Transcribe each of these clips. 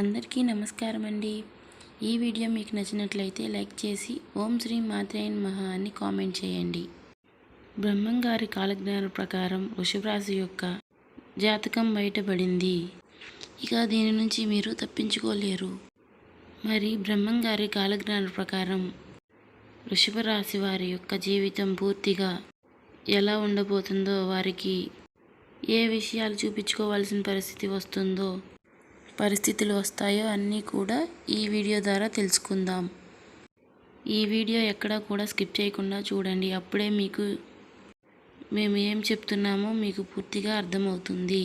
అందరికీ నమస్కారం అండి. ఈ వీడియో మీకు నచ్చినట్లయితే లైక్ చేసి ఓం శ్రీ మాత్రేయన్ మహా అని కామెంట్ చేయండి. బ్రహ్మంగారి కాలజ్ఞాన ప్రకారం వృషభరాశి యొక్క జాతకం బయటపడింది. ఇక దీని నుంచి మీరు తప్పించుకోలేరు. మరి బ్రహ్మంగారి కాలజ్ఞాన ప్రకారం వృషభ రాశి వారి యొక్క జీవితం పూర్తిగా ఎలా ఉండబోతుందో వారికి ఏ విషయాలు చూపించుకోవాల్సిన పరిస్థితి వస్తుందో పరిస్థితులు వస్తాయో అన్నీ కూడా ఈ వీడియో ద్వారా తెలుసుకుందాం. ఈ వీడియో ఎక్కడా కూడా స్కిప్ చేయకుండా చూడండి. అప్పుడే మీకు మేము ఏం చెప్తున్నామో మీకు పూర్తిగా అర్థమవుతుంది.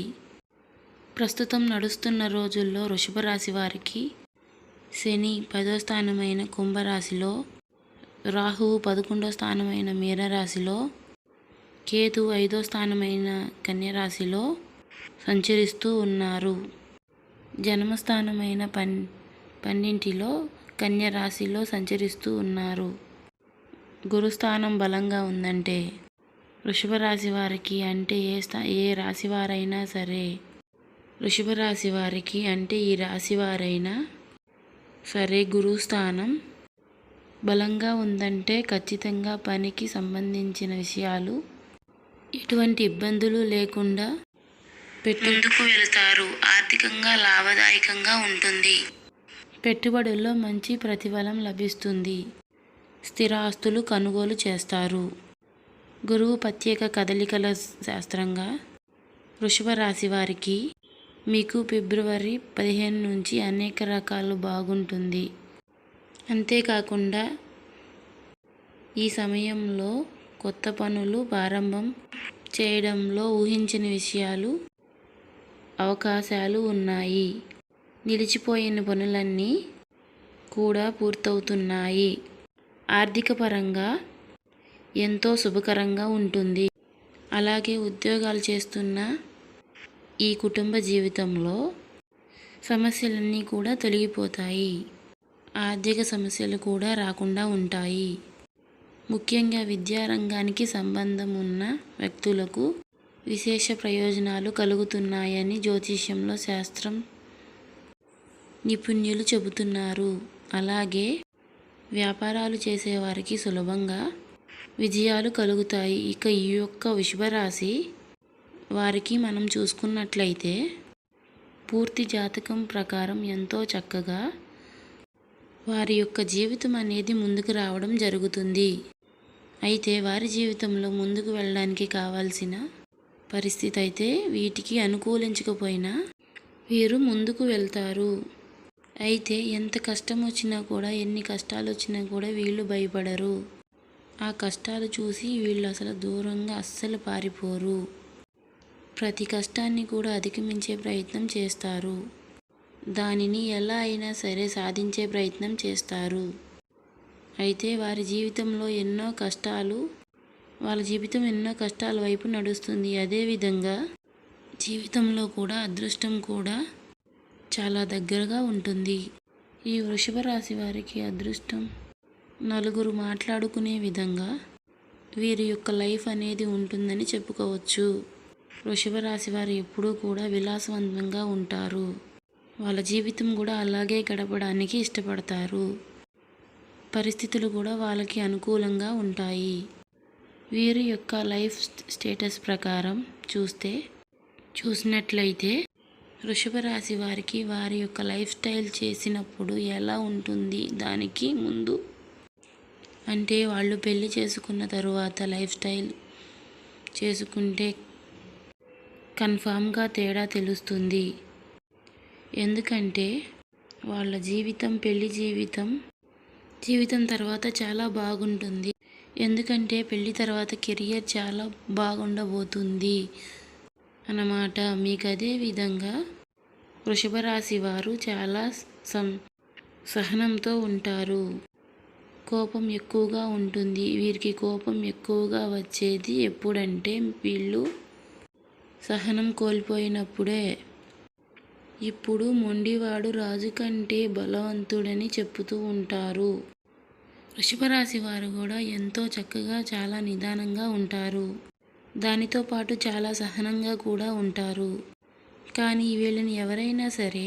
ప్రస్తుతం నడుస్తున్న రోజుల్లో వృషభ రాశి వారికి శని పదో స్థానమైన కుంభరాశిలో రాహువు పదకొండో స్థానమైన మీనరాశిలో కేతు ఐదో స్థానమైన కన్యరాశిలో సంచరిస్తూ ఉన్నారు. జన్మస్థానమైన పన్ పన్నింటిలో కన్య రాశిలో సంచరిస్తూ ఉన్నారు. గురుస్థానం బలంగా ఉందంటే వృషభ రాశి వారికి అంటే ఏ స్థా ఏ రాశి వారైనా సరే వృషభ రాశి వారికి అంటే ఈ రాశి వారైనా సరే గురుస్థానం బలంగా ఉందంటే ఖచ్చితంగా పనికి సంబంధించిన విషయాలు ఎటువంటి ఇబ్బందులు లేకుండా పెట్టుకు వెళతారు. ఆర్థికంగా లాభదాయకంగా ఉంటుంది. పెట్టుబడుల్లో మంచి ప్రతిఫలం లభిస్తుంది. స్థిర ఆస్తులు కొనుగోలు చేస్తారు. గురువు ప్రత్యేక కదలికల శాస్త్రంగా వృషభ రాశి వారికి మీకు ఫిబ్రవరి పదిహేను నుంచి అనేక రకాలు బాగుంటుంది. అంతేకాకుండా ఈ సమయంలో కొత్త పనులు ప్రారంభం చేయడంలో ఊహించని విషయాలు అవకాశాలు ఉన్నాయి. నిలిచిపోయిన పనులన్నీ కూడా పూర్తవుతున్నాయి. ఆర్థికపరంగా ఎంతో శుభకరంగా ఉంటుంది. అలాగే ఉద్యోగాలు చేస్తున్న ఈ కుటుంబ జీవితంలో సమస్యలన్నీ కూడా తొలగిపోతాయి. ఆర్థిక సమస్యలు కూడా రాకుండా ఉంటాయి. ముఖ్యంగా విద్యారంగానికి సంబంధం ఉన్న వ్యక్తులకు విశేష ప్రయోజనాలు కలుగుతున్నాయని జ్యోతిష్యంలో శాస్త్రం నిపుణులు చెబుతున్నారు. అలాగే వ్యాపారాలు చేసేవారికి సులభంగా విజయాలు కలుగుతాయి. ఇక ఈ యొక్క విశ్వరాశి వారికి మనం చూసుకున్నట్లయితే పూర్తి జాతకం ప్రకారం ఎంతో చక్కగా వారి యొక్క జీవితం అనేది ముందుకు రావడం జరుగుతుంది. అయితే వారి జీవితంలో ముందుకు వెళ్ళడానికి కావాల్సిన పరిస్థితి అయితే వీటికి అనుకూలించకపోయినా వీరు ముందుకు వెళ్తారు. అయితే ఎంత కష్టం వచ్చినా కూడా ఎన్ని కష్టాలు వచ్చినా కూడా వీళ్ళు భయపడరు. ఆ కష్టాలు చూసి వీళ్ళు అసలు దూరంగా అస్సలు పారిపోరు. ప్రతి కష్టాన్ని కూడా అధిగమించే ప్రయత్నం చేస్తారు. దానిని ఎలా అయినా సరే సాధించే ప్రయత్నం చేస్తారు. అయితే వారి జీవితంలో ఎన్నో కష్టాలు వాళ్ళ జీవితం ఎన్నో కష్టాల వైపు నడుస్తుంది. అదేవిధంగా జీవితంలో కూడా అదృష్టం కూడా చాలా దగ్గరగా ఉంటుంది. ఈ వృషభ రాశి వారికి అదృష్టం నలుగురు మాట్లాడుకునే విధంగా వీరి యొక్క లైఫ్ అనేది ఉంటుందని చెప్పుకోవచ్చు. వృషభ రాశి వారు ఎప్పుడూ కూడా విలాసవంతంగా ఉంటారు. వాళ్ళ జీవితం కూడా అలాగే గడపడానికి ఇష్టపడతారు. పరిస్థితులు కూడా వాళ్ళకి అనుకూలంగా ఉంటాయి. వీరి యొక్క లైఫ్ స్టేటస్ ప్రకారం చూస్తే చూసినట్లయితే వృషభ రాశి వారికి వారి యొక్క లైఫ్ స్టైల్ చేసినప్పుడు ఎలా ఉంటుంది దానికి ముందు. అంటే వాళ్ళు పెళ్ళి చేసుకున్న తరువాత లైఫ్ స్టైల్ చేసుకుంటే కన్ఫామ్గా తేడా తెలుస్తుంది. ఎందుకంటే వాళ్ళ జీవితం పెళ్ళి జీవితం జీవితం తర్వాత చాలా బాగుంటుంది. ఎందుకంటే పెళ్ళి తర్వాత కెరియర్ చాలా బాగుండబోతుంది అన్నమాట. మీకు అదే విధంగా వృషభ రాశి వారు చాలా సం సహనంతో ఉంటారు. కోపం ఎక్కువగా ఉంటుంది. వీరికి కోపం ఎక్కువగా వచ్చేది ఎప్పుడంటే వీళ్ళు సహనం కోల్పోయినప్పుడే. ఇప్పుడు మొండివాడు రాజు కంటే బలవంతుడని చెప్పుతూ ఉంటారు. వృషభరాశి వారు కూడా ఎంతో చక్కగా చాలా నిదానంగా ఉంటారు. దానితో పాటు చాలా సహనంగా కూడా ఉంటారు. కానీ వీళ్ళని ఎవరైనా సరే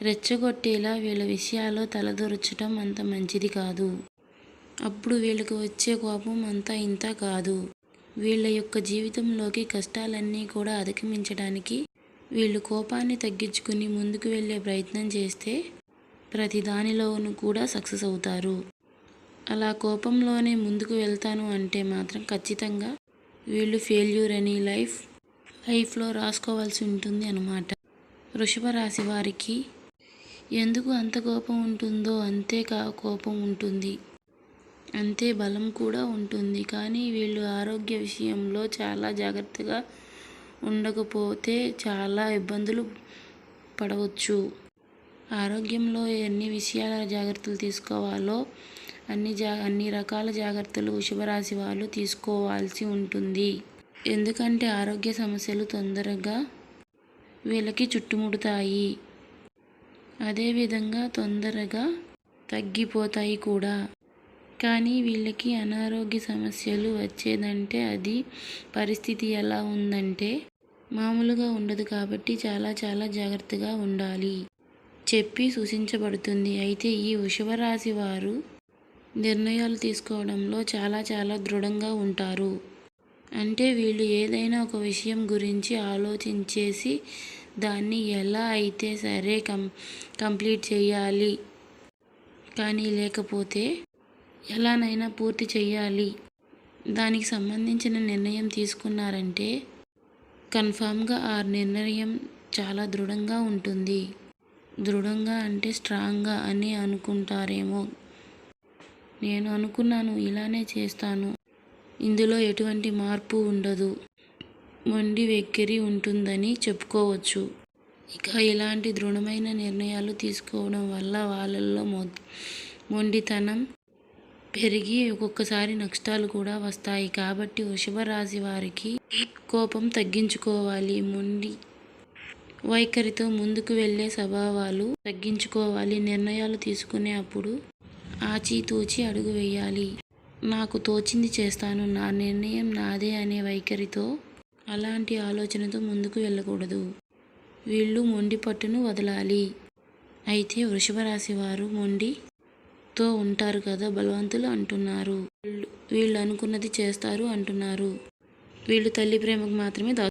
రెచ్చగొట్టేలా వీళ్ళ విషయాల్లో తలదొరచటం అంత మంచిది కాదు. అప్పుడు వీళ్ళకి వచ్చే కోపం అంతా ఇంత కాదు. వీళ్ళ యొక్క జీవితంలోకి కష్టాలన్నీ కూడా అధిగమించడానికి వీళ్ళు కోపాన్ని తగ్గించుకుని ముందుకు వెళ్ళే ప్రయత్నం చేస్తే ప్రతి దానిలోనూ కూడా సక్సెస్ అవుతారు. అలా కోపంలోనే ముందుకు వెళ్తాను అంటే మాత్రం ఖచ్చితంగా వీళ్ళు ఫెయిల్యూర్ అని లైఫ్ లైఫ్లో రాసుకోవాల్సి ఉంటుంది అన్నమాట. వృషభ రాశి వారికి ఎందుకు అంత కోపం ఉంటుందో అంతే కా కోపం ఉంటుంది. అంతే బలం కూడా ఉంటుంది. కానీ వీళ్ళు ఆరోగ్య విషయంలో చాలా జాగ్రత్తగా ఉండకపోతే చాలా ఇబ్బందులు పడవచ్చు. ఆరోగ్యంలో ఎన్ని విషయాల జాగ్రత్తలు తీసుకోవాలో అన్ని జా అన్ని రకాల జాగ్రత్తలు వృషభరాశి వాళ్ళు తీసుకోవాల్సి ఉంటుంది. ఎందుకంటే ఆరోగ్య సమస్యలు తొందరగా వీళ్ళకి చుట్టుముడతాయి. అదేవిధంగా తొందరగా తగ్గిపోతాయి కూడా. కానీ వీళ్ళకి అనారోగ్య సమస్యలు వచ్చేదంటే అది పరిస్థితి ఎలా ఉందంటే మామూలుగా ఉండదు కాబట్టి చాలా చాలా జాగ్రత్తగా ఉండాలి. చెప్పి సూచించబడుతుంది. అయితే ఈ వృషభ రాశి వారు నిర్ణయాలు తీసుకోవడంలో చాలా చాలా దృఢంగా ఉంటారు. అంటే వీళ్ళు ఏదైనా ఒక విషయం గురించి ఆలోచించేసి దాన్ని ఎలా అయితే సరే కం కంప్లీట్ చేయాలి. కానీ లేకపోతే ఎలానైనా పూర్తి చేయాలి. దానికి సంబంధించిన నిర్ణయం తీసుకున్నారంటే కన్ఫామ్గా ఆ నిర్ణయం చాలా దృఢంగా ఉంటుంది. దృఢంగా అంటే స్ట్రాంగ్గా అని అనుకుంటారేమో. నేను అనుకున్నాను ఇలానే చేస్తాను. ఇందులో ఎటువంటి మార్పు ఉండదు. మొండి వెక్కిరి ఉంటుందని చెప్పుకోవచ్చు. ఇక ఇలాంటి దృఢమైన నిర్ణయాలు తీసుకోవడం వల్ల వాళ్ళల్లో మొ మొండితనం పెరిగి ఒక్కొక్కసారి నష్టాలు కూడా వస్తాయి. కాబట్టి వృషభ రాశి వారికి కోపం తగ్గించుకోవాలి. మొండి వైఖరితో ముందుకు వెళ్ళే స్వభావాలు తగ్గించుకోవాలి. నిర్ణయాలు తీసుకునే అప్పుడు ఆచితూచి అడుగు వేయాలి. నాకు తోచింది చేస్తాను. నా నిర్ణయం నాదే అనే వైఖరితో అలాంటి ఆలోచనతో ముందుకు వెళ్ళకూడదు. వీళ్ళు మొండి పట్టును వదలాలి. అయితే వృషభరాశి వారు మొండితో ఉంటారు కదా బలవంతులు అంటున్నారు. వీళ్ళు వీళ్ళు అనుకున్నది చేస్తారు అంటున్నారు. వీళ్ళు తల్లి ప్రేమకు మాత్రమే దా